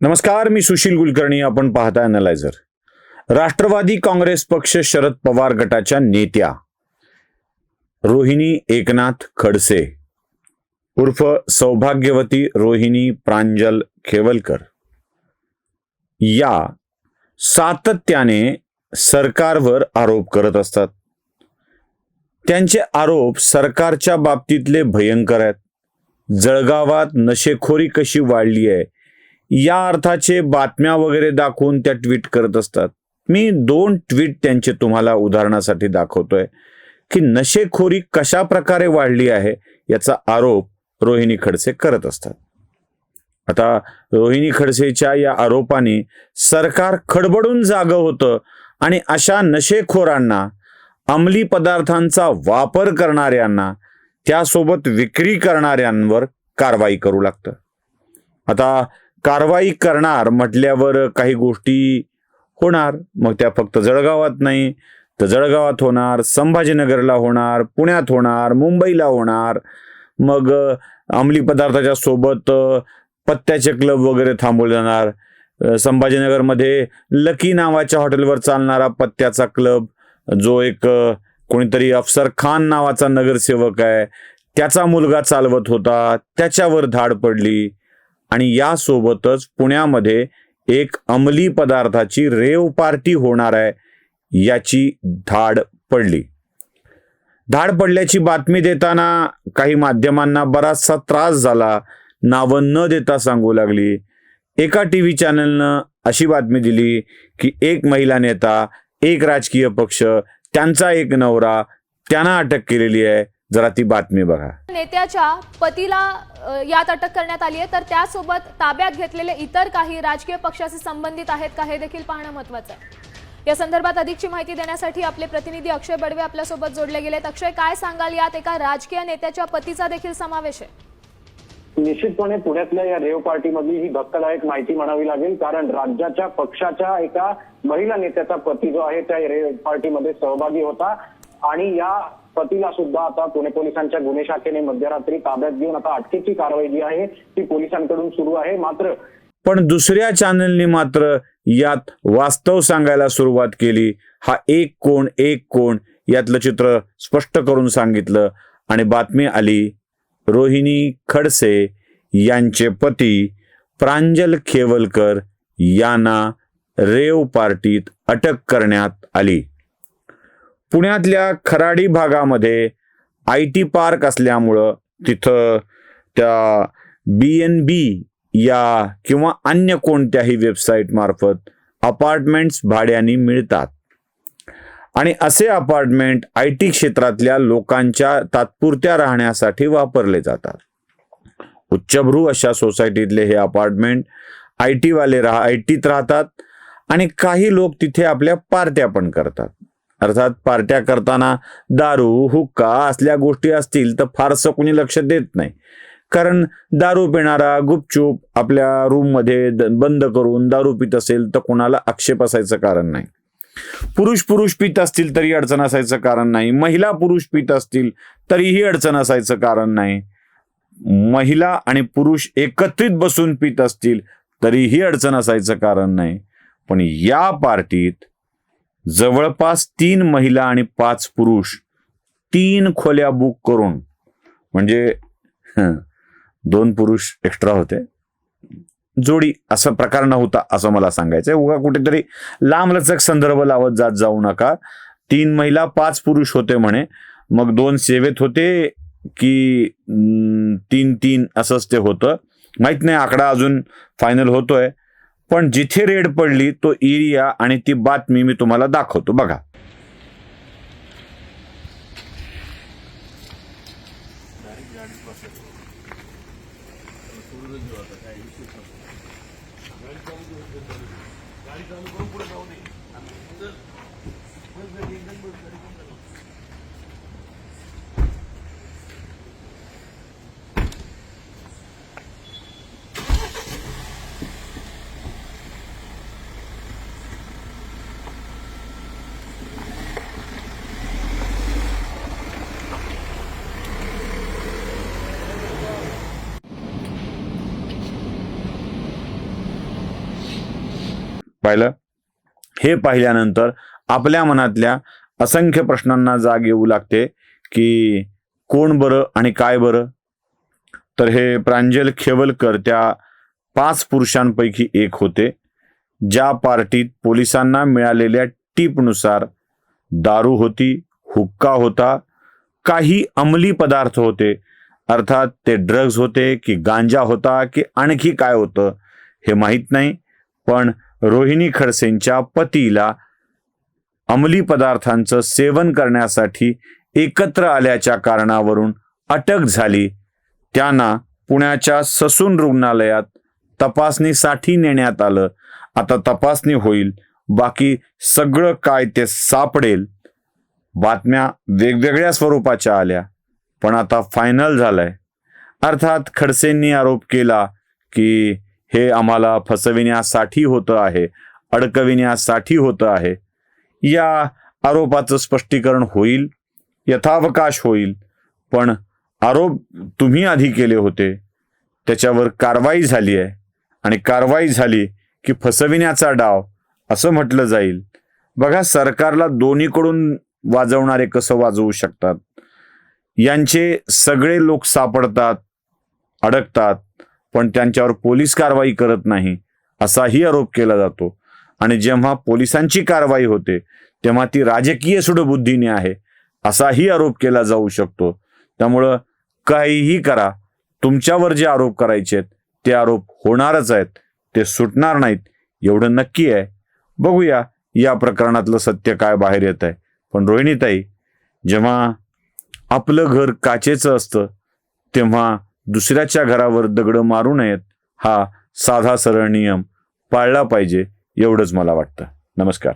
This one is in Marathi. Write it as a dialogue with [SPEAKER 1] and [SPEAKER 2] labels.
[SPEAKER 1] नमस्कार मी सुशील कुलकर्णी आपण पाहता अनालायझर राष्ट्रवादी काँग्रेस पक्ष शरद पवार गटाच्या नेत्या रोहिणी एकनाथ खडसे उर्फ सौभाग्यवती रोहिणी प्रांजल खेवलकर या सातत्याने सरकारवर आरोप करत असतात. त्यांचे आरोप सरकारच्या बाबतीतले भयंकर आहेत. जळगावात नशेखोरी कशी वाढली आहे या अर्थाचे बातम्या वगैरे दाखवून त्या ट्विट करत असतात. मी दोन ट्विट त्यांचे तुम्हाला उदाहरणासाठी दाखवतोय. की नशेखोरी कशा प्रकारे वाढली आहे याचा आरोप रोहिणी खडसे करत असतात. आता रोहिणी खडसेच्या या आरोपाने सरकार खडबडून जागं होतं आणि अशा नशेखोरांना अंमली पदार्थांचा वापर करणाऱ्यांना त्यासोबत विक्री करणाऱ्यांवर कारवाई करू लागतं. आता कारवाई करणार म्हटल्यावर काही गोष्टी होणार. मग त्या फक्त जळगावात नाही तर जळगावात होणार संभाजीनगरला होणार पुण्यात होणार मुंबईला होणार. मग अंमली पदार्थाच्या सोबत पत्त्याचे क्लब वगैरे थांबवले जाणार. संभाजीनगरमध्ये लकी नावाच्या हॉटेलवर चालणारा पत्त्याचा क्लब जो एक कोणीतरी अफसर खान नावाचा नगरसेवक आहे त्याचा मुलगा चालवत होता त्याच्यावर धाड पडली. आणि यासोबतच पुण्यामध्ये एक अंमली पदार्थाची रेव पार्टी होणार आहे याची धाड पडली. धाड पडल्याची बातमी देताना काही माध्यमांना बराचसा त्रास झाला नावं न देता सांगू लागली. एका टी व्ही चॅनलनं अशी बातमी दिली की एक महिला नेता एक राजकीय पक्ष त्यांचा एक नवरा त्यांना अटक केलेली आहे. जरा ती बातमी बघा.
[SPEAKER 2] नेत्याच्या पतीला यात अटक करण्यात आली आहे तर त्यासोबत ताब्यात घेतलेले इतर काही राजकीय पक्षाशी संबंधित आहेत का हे देखील पाहणं महत्वाचं आहे. या संदर्भात अधिकची माहिती देण्यासाठी आपले प्रतिनिधी अक्षय बडवे आपल्यासोबत जोडले गेलेत. अक्षय काय सांगाल? यात एका राजकीय नेत्याच्या पतीचा देखील समावेश आहे.
[SPEAKER 3] निश्चितपणे पुण्यातल्या या रेव पार्टीमधली ही धक्कादायक माहिती म्हणावी लागेल कारण राज्याच्या पक्षाच्या एका महिला नेत्याचा पती जो आहे त्या रेव पार्टीमध्ये सहभागी होता. आणि या पतीला सुद्धा आता पुणे पोलिसांच्या गुन्हे शाखेने मध्यरात्री ताब्यात घेऊन आता अटकेची कारवाई जी आहे ती पोलिसांकडून सुरू आहे. मात्र
[SPEAKER 1] पण दुसऱ्या चॅनलने मात्र यात वास्तव सांगायला सुरुवात केली. हा एक कोण एक कोण यातलं चित्र स्पष्ट करून सांगितलं आणि बातमी आली रोहिणी खडसे यांचे पती प्रांजल खेवलकर यांना रेव पार्टीत अटक करण्यात आली. पुण्यातल्या खराडी भागामध्ये आय टी पार्क असल्यामुळं तिथं त्या बी एन बी या किंवा अन्य कोणत्याही वेबसाईट मार्फत अपार्टमेंट्स भाड्याने मिळतात. आणि असे अपार्टमेंट आय टी क्षेत्रातल्या लोकांच्या तात्पुरत्या राहण्यासाठी वापरले जातात. उच्चभ्रू अशा सोसायटीतले हे अपार्टमेंट आय टीवाले राहा आय टीत राहतात आणि काही लोक तिथे आपल्या पार्ट्या पण करतात. अर्थात पार्ट्या करताना दारू हुक्का असल्या गोष्टी असतील तर फारसं कोणी लक्ष देत नाही. कारण दारू पिणारा गुपचूप आपल्या रूममध्ये बंद करून दारू पित असेल तर कोणाला आक्षेप असायचं कारण नाही. पुरुष पुरुष पित असतील तरी अडचण असायचं कारण नाही. महिला पुरुष पित असतील तरीही अडचण असायचं कारण नाही. महिला आणि पुरुष एकत्रित बसून पित असतील तरीही अडचण असायचं कारण नाही. पण या पार्टीत जवळपास तीन महिला आणि पाच पुरुष तीन खोल्या बुक करून म्हणजे दोन पुरुष एक्स्ट्रा होते. जोडी असा प्रकार नव्हता असं मला सांगायचंय. उगा कुठेतरी लांबलचक संदर्भ लावत जात जाऊ नका. तीन महिला पाच पुरुष होते म्हणे. मग दोन सेवेत होते की तीन तीन असंच ते होतं. माहीत नाही आकडा अजून फायनल होतोय. पण जिथे रेड पडली तो एरिया आणि ती बातमी मी तुम्हाला दाखवतो. बघा. पाहिलं. हे पाहिल्यानंतर आपल्या मनातल्या असंख्य प्रश्नांना जाग येऊ लागते की कोण बरं आणि काय बरं? तर हे प्रांजल खेवलकर त्या पाच पुरुषांपैकी एक होते ज्या पार्टीत पोलिसांना मिळालेल्या टीपनुसार दारू होती हुक्का होता काही अंमली पदार्थ होते अर्थात ते ड्रग्ज होते की गांजा होता की आणखी काय होतं हे माहीत नाही पण रोहिणी खडसेंच्या पतीला अंमली पदार्थांचं सेवन करण्यासाठी एकत्र आल्याच्या कारणावरून अटक झाली. त्यांना पुण्याच्या ससून रुग्णालयात तपासणीसाठी नेण्यात आलं. आता तपासणी होईल. बाकी सगळं काय ते सापडेल. बातम्या वेगवेगळ्या स्वरूपाच्या आल्या पण आता फायनल झालंय. अर्थात खडसेंनी आरोप केला की हे आम्हाला फसविण्यासाठी होतं आहे अडकविण्यासाठी होतं आहे. या आरोपाचं स्पष्टीकरण होईल यथावकाश होईल पण आरोप तुम्ही आधी केले होते. त्याच्यावर कारवाई झाली आहे आणि कारवाई झाली की फसविण्याचा डाव असं म्हटलं जाईल. बघा सरकारला दोन्हीकडून वाजवणारे कसं वाजवू शकतात? यांचे सगळे लोक सापडतात अडकतात पण त्यांच्यावर पोलीस कारवाई करत नाही असाही आरोप केला जातो. आणि जेव्हा पोलिसांची कारवाई होते तेव्हा ती राजकीय सुडबुद्धीने आहे असाही आरोप केला जाऊ शकतो. त्यामुळं काहीही करा तुमच्यावर जे आरोप करायचे आहेत ते आरोप होणारच आहेत ते सुटणार नाहीत एवढं नक्की आहे. बघूया या प्रकरणातलं सत्य काय बाहेर येत आहे. पण रोहिणीताई जेव्हा आपलं घर काचेचं असतं तेव्हा दुसऱ्याच्या घरावर दगडं मारू नयेत हा साधा सरळ नियम पाळला पाहिजे एवढंच मला वाटतं. नमस्कार.